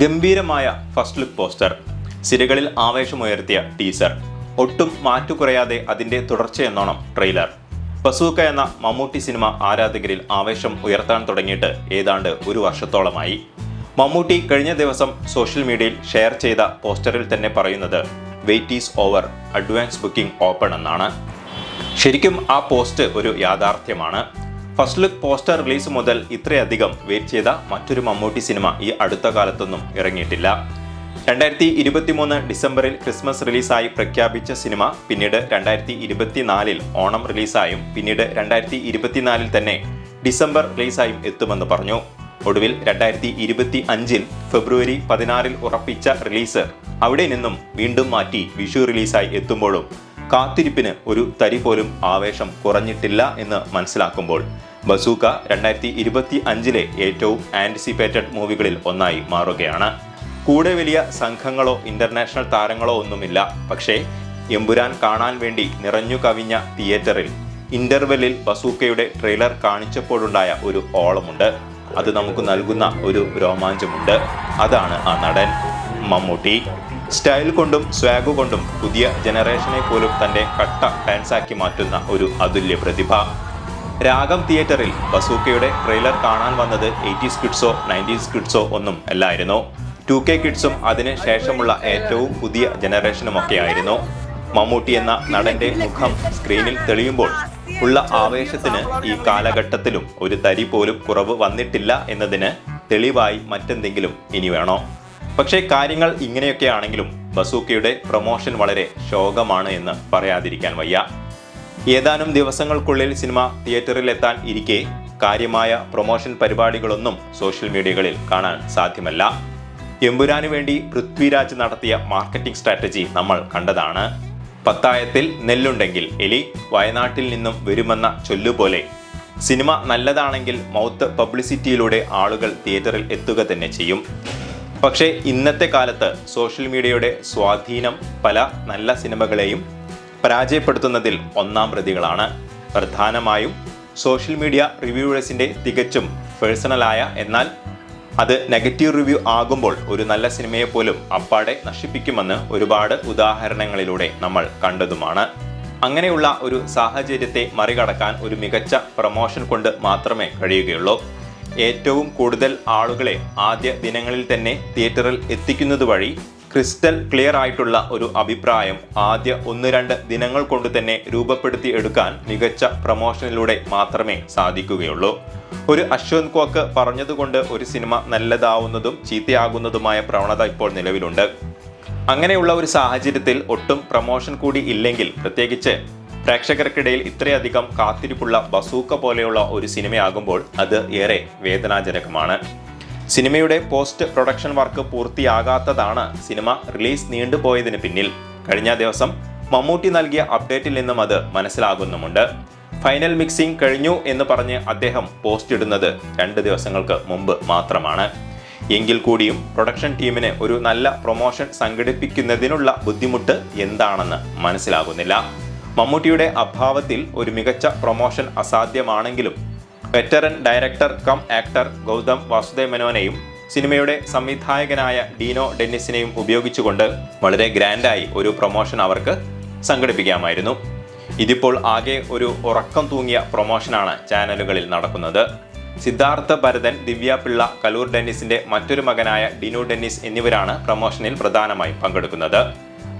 ഗംഭീരമായ first look poster സിരകളിൽ ആവേശമുയർത്തിയ teaser ഒട്ടും മാറ്റുകുറയാതെ അതിന്റെ തുടർച്ചയെന്നോണം ട്രെയിലർ. പസൂക്ക എന്ന മമ്മൂട്ടി സിനിമ ആരാധകരിൽ ആവേശം ഉയർത്താൻ തുടങ്ങിയിട്ട് ഏതാണ്ട് ഒരു വർഷത്തോളമായി. മമ്മൂട്ടി കഴിഞ്ഞ ദിവസം സോഷ്യൽ മീഡിയയിൽ ഷെയർ ചെയ്ത പോസ്റ്ററിൽ തന്നെ പറയുന്നത് wait is over advance booking open എന്നാണ്. ശരിക്കും ആ പോസ്റ്റ് ഒരു യാഥാർത്ഥ്യമാണ്. ഫസ്റ്റ് ലുക്ക് പോസ്റ്റർ റിലീസ് മുതൽ ഇത്രയധികം വെയിറ്റ് ചെയ്ത മറ്റൊരു മമ്മൂട്ടി സിനിമ ഈ അടുത്ത കാലത്തൊന്നും ഇറങ്ങിയിട്ടില്ല. രണ്ടായിരത്തി ഇരുപത്തിമൂന്ന് ഡിസംബറിൽ ക്രിസ്മസ് റിലീസായി പ്രഖ്യാപിച്ച സിനിമ പിന്നീട് രണ്ടായിരത്തി ഇരുപത്തിനാലിൽ ഓണം റിലീസായും പിന്നീട് രണ്ടായിരത്തി ഇരുപത്തിനാലിൽ തന്നെ ഡിസംബർ റിലീസായും എത്തുമെന്ന് പറഞ്ഞു. ഒടുവിൽ രണ്ടായിരത്തി ഇരുപത്തി അഞ്ചിൽ ഫെബ്രുവരി പതിനാറിൽ ഉറപ്പിച്ച റിലീസ് അവിടെ നിന്നും വീണ്ടും മാറ്റി വിഷു റിലീസായി എത്തുമ്പോഴും കാത്തിരിപ്പിന് ഒരു തരി പോലും ആവേശം കുറഞ്ഞിട്ടില്ല എന്ന് മനസ്സിലാക്കുമ്പോൾ ബസൂക്ക രണ്ടായിരത്തി ഇരുപത്തി അഞ്ചിലെ ഏറ്റവും ആന്റിസിപ്പേറ്റഡ് മൂവികളിൽ ഒന്നായി മാറുകയാണ്. കൂടെ വലിയ സംഘങ്ങളോ ഇന്റർനാഷണൽ താരങ്ങളോ ഒന്നുമില്ല. പക്ഷേ എമ്പുരാൻ കാണാൻ വേണ്ടി നിറഞ്ഞു കവിഞ്ഞ തിയേറ്ററിൽ ഇന്റർവെല്ലിൽ ബസൂക്കയുടെ ട്രെയിലർ കാണിച്ചപ്പോഴുണ്ടായ ഒരു ഓളമുണ്ട്. അത് നമുക്ക് നൽകുന്ന ഒരു രോമാഞ്ചമുണ്ട്. അതാണ് ആ നടൻ. മമ്മൂട്ടി. സ്റ്റൈൽ കൊണ്ടും സ്വാഗ് കൊണ്ടും പുതിയ ജനറേഷനെ പോലും തന്റെ കട്ട ഫാൻസാക്കി മാറ്റുന്ന ഒരു അതുല്യ പ്രതിഭ. രാഗം തിയേറ്ററിൽ ബസൂക്കയുടെ ട്രെയിലർ കാണാൻ വന്നത് എയ്റ്റീസ് കിഡ്സോ നയന്റീസ് കിഡ്സോ ഒന്നും അല്ലായിരുന്നു. ടു കെ കിഡ്സും അതിന് ശേഷമുള്ള ഏറ്റവും പുതിയ ജനറേഷനുമൊക്കെയായിരുന്നു. മമ്മൂട്ടി എന്ന നടന്റെ മുഖം സ്ക്രീനിൽ തെളിയുമ്പോൾ ഉള്ള ആവേശത്തിന് ഈ കാലഘട്ടത്തിലും ഒരു തരി പോലും കുറവ് വന്നിട്ടില്ല എന്നതിന് തെളിവായി മറ്റെന്തെങ്കിലും ഇനി വേണോ? പക്ഷേ കാര്യങ്ങൾ ഇങ്ങനെയൊക്കെ ആണെങ്കിലും ബസൂക്കയുടെ പ്രൊമോഷൻ വളരെ ശോകമാണ് എന്ന് പറയാതിരിക്കാൻ വയ്യ. ഏതാനും ദിവസങ്ങൾക്കുള്ളിൽ സിനിമ തിയേറ്ററിൽ എത്താൻ ഇരിക്കെ കാര്യമായ പ്രൊമോഷൻ പരിപാടികളൊന്നും സോഷ്യൽ മീഡിയകളിൽ കാണാൻ സാധ്യമല്ല. എമ്പുരാനു വേണ്ടി പൃഥ്വിരാജ് നടത്തിയ മാർക്കറ്റിംഗ് സ്ട്രാറ്റജി നമ്മൾ കണ്ടതാണ്. പത്തായത്തിൽ നെല്ലുണ്ടെങ്കിൽ എലി വയനാട്ടിൽ നിന്നും വരുമെന്ന ചൊല്ലുപോലെ. സിനിമ നല്ലതാണെങ്കിൽ മൗത്ത് പബ്ലിസിറ്റിയിലൂടെ ആളുകൾ തിയേറ്ററിൽ എത്തുക തന്നെ ചെയ്യും. പക്ഷേ ഇന്നത്തെ കാലത്ത് സോഷ്യൽ മീഡിയയുടെ സ്വാധീനം പല നല്ല സിനിമകളെയും പരാജയപ്പെടുത്തുന്നതിൽ ഒന്നാം പ്രതികളാണ്. പ്രധാനമായും സോഷ്യൽ മീഡിയ റിവ്യൂവേഴ്സിന്റെ തികച്ചും പേഴ്സണലായ എന്നാൽ അത് നെഗറ്റീവ് റിവ്യൂ ആകുമ്പോൾ ഒരു നല്ല സിനിമയെ പോലും അപ്പാടെ നശിപ്പിക്കുമെന്ന് ഒരുപാട് ഉദാഹരണങ്ങളിലൂടെ നമ്മൾ കണ്ടതുമാണ്. അങ്ങനെയുള്ള ഒരു സാഹചര്യത്തെ മറികടക്കാൻ ഒരു മികച്ച പ്രൊമോഷൻ കൊണ്ട് മാത്രമേ കഴിയുകയുള്ളൂ. ഏറ്റവും കൂടുതൽ ആളുകളെ ആദ്യ ദിനങ്ങളിൽ തന്നെ തിയേറ്ററിൽ എത്തിക്കുന്നത് വഴി ക്രിസ്റ്റൽ ക്ലിയർ ആയിട്ടുള്ള ഒരു അഭിപ്രായം ആദ്യ ഒന്ന് രണ്ട് ദിനങ്ങൾ കൊണ്ട് തന്നെ രൂപപ്പെടുത്തി എടുക്കാൻ മികച്ച പ്രമോഷനിലൂടെ മാത്രമേ സാധിക്കുകയുള്ളൂ. ഒരു അശ്വന്ത് കോക്ക് പറഞ്ഞതുകൊണ്ട് ഒരു സിനിമ നല്ലതാവുന്നതും ചീത്തയാകുന്നതുമായ പ്രവണത ഇപ്പോൾ നിലവിലുണ്ട്. അങ്ങനെയുള്ള ഒരു സാഹചര്യത്തിൽ ഒട്ടും പ്രമോഷൻ കൂടി ഇല്ലെങ്കിൽ പ്രത്യേകിച്ച് പ്രേക്ഷകർക്കിടയിൽ ഇത്രയധികം കാത്തിരിപ്പുള്ള ബസൂക്ക പോലെയുള്ള ഒരു സിനിമയാകുമ്പോൾ അത് ഏറെ വേദനാജനകമാണ്. സിനിമയുടെ പോസ്റ്റ് പ്രൊഡക്ഷൻ വർക്ക് പൂർത്തിയാകാത്തതാണ് സിനിമ റിലീസ് നീണ്ടുപോയതിന് പിന്നിൽ. കഴിഞ്ഞ ദിവസം മമ്മൂട്ടി നൽകിയ അപ്ഡേറ്റിൽ നിന്നും അത് മനസ്സിലാകുന്നുമുണ്ട്. ഫൈനൽ മിക്സിംഗ് കഴിഞ്ഞു എന്ന് പറഞ്ഞ് അദ്ദേഹം പോസ്റ്റ് ഇടുന്നത് രണ്ട് ദിവസങ്ങൾക്ക് മുമ്പ് മാത്രമാണ്. എങ്കിൽ കൂടിയും പ്രൊഡക്ഷൻ ടീമിന് ഒരു നല്ല പ്രൊമോഷൻ സംഘടിപ്പിക്കുന്നതിനുള്ള ബുദ്ധിമുട്ട് എന്താണെന്ന് മനസ്സിലാകുന്നില്ല. മമ്മൂട്ടിയുടെ അഭാവത്തിൽ ഒരു മികച്ച promotion അസാധ്യമാണെങ്കിലും veteran director cum actor Gautham Vasudev മേനോനെയും സിനിമയുടെ സംവിധായകനായ ഡീനോ ഡെന്നിസിനെയും ഉപയോഗിച്ചുകൊണ്ട് വളരെ ഗ്രാൻഡായി ഒരു പ്രൊമോഷൻ അവർക്ക് സംഘടിപ്പിക്കാമായിരുന്നു. ഇതിപ്പോൾ ആകെ ഒരു ഉറക്കം തൂങ്ങിയ പ്രൊമോഷനാണ് ചാനലുകളിൽ നടക്കുന്നത്. സിദ്ധാർത്ഥ ഭരതൻ ദിവ്യ പിള്ള കലൂർ ഡെന്നിസിന്റെ മറ്റൊരു മകനായ ഡിനു ഡെന്നിസ് എന്നിവരാണ് പ്രൊമോഷനിൽ പ്രധാനമായും പങ്കെടുക്കുന്നത്.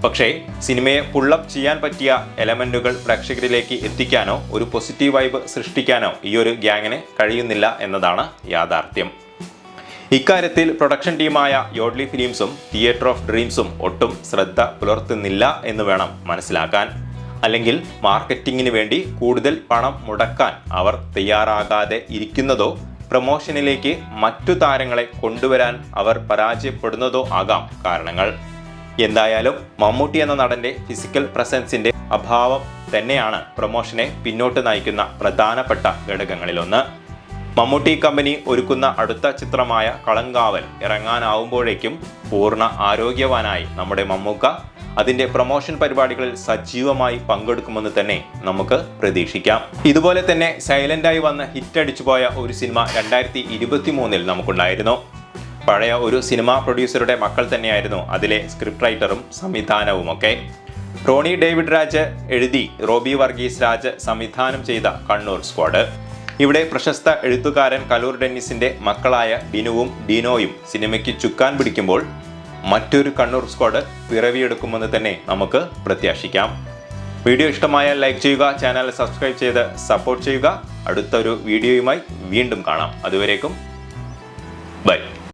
പക്ഷേ സിനിമയെ പുള്ളപ്പ് ചെയ്യാൻ പറ്റിയ എലമെന്റുകൾ പ്രേക്ഷകരിലേക്ക് എത്തിക്കാനോ ഒരു പോസിറ്റീവ് വൈബ് സൃഷ്ടിക്കാനോ ഈ ഒരു ഗ്യാങ്ങിന് കഴിയുന്നില്ല എന്നതാണ് യാഥാർത്ഥ്യം. ഇക്കാര്യത്തിൽ പ്രൊഡക്ഷൻ ടീമായ യോഡ്ലി ഫിലിംസും തിയേറ്റർ ഓഫ് ഡ്രീംസും ഒട്ടും ശ്രദ്ധ പുലർത്തുന്നില്ല എന്ന് വേണം മനസ്സിലാക്കാൻ. അല്ലെങ്കിൽ മാർക്കറ്റിങ്ങിന് വേണ്ടി കൂടുതൽ പണം മുടക്കാൻ അവർ തയ്യാറാകാതെ ഇരിക്കുന്നതോ പ്രൊമോഷനിലേക്ക് മറ്റു താരങ്ങളെ കൊണ്ടുവരാൻ അവർ പരാജയപ്പെടുന്നതോ ആകാം കാരണങ്ങൾ. എന്തായാലും മമ്മൂട്ടി എന്ന നടന്റെ ഫിസിക്കൽ പ്രസൻസിന്റെ അഭാവം തന്നെയാണ് പ്രൊമോഷനെ പിന്നോട്ട് നയിക്കുന്ന പ്രധാനപ്പെട്ട ഘടകങ്ങളിലൊന്ന്. മമ്മൂട്ടി കമ്പനി ഒരുക്കുന്ന അടുത്ത ചിത്രമായ കളങ്കാവൽ ഇറങ്ങാനാവുമ്പോഴേക്കും പൂർണ ആരോഗ്യവാനായി നമ്മുടെ മമ്മൂക്ക അതിന്റെ പ്രൊമോഷൻ പരിപാടികളിൽ സജീവമായി പങ്കെടുക്കുമെന്ന് തന്നെ നമുക്ക് പ്രതീക്ഷിക്കാം. ഇതുപോലെ തന്നെ സൈലന്റായി വന്ന് ഹിറ്റ് അടിച്ചുപോയ ഒരു സിനിമ രണ്ടായിരത്തി ഇരുപത്തി മൂന്നിൽ നമുക്കുണ്ടായിരുന്നു. പഴയ ഒരു സിനിമാ പ്രൊഡ്യൂസറുടെ മക്കൾ തന്നെയായിരുന്നു അതിലെ സ്ക്രിപ്റ്റ് റൈറ്ററും സംവിധാനവും ഒക്കെ റോണി ഡേവിഡ് രാജ് എഴുതി റോബി വർഗീസ് രാജ് സംവിധാനം ചെയ്ത കണ്ണൂർ സ്ക്വാഡ് ഇവിടെ പ്രശസ്ത എഴുത്തുകാരൻ കലൂർ ഡെന്നിസിന്റെ മക്കളായ ഡിനുവും ഡീനോയും സിനിമയ്ക്ക് ചുക്കാൻ പിടിക്കുമ്പോൾ മറ്റൊരു കണ്ണൂർ സ്ക്വാഡ് പിറവിയെടുക്കുമെന്ന് തന്നെ നമുക്ക് പ്രത്യാശിക്കാം. വീഡിയോ ഇഷ്ടമായാൽ ലൈക്ക് ചെയ്യുക ചാനൽ സബ്സ്ക്രൈബ് ചെയ്ത് സപ്പോർട്ട് ചെയ്യുക. അടുത്തൊരു വീഡിയോയുമായി വീണ്ടും കാണാം. അതുവരേക്കും ബൈ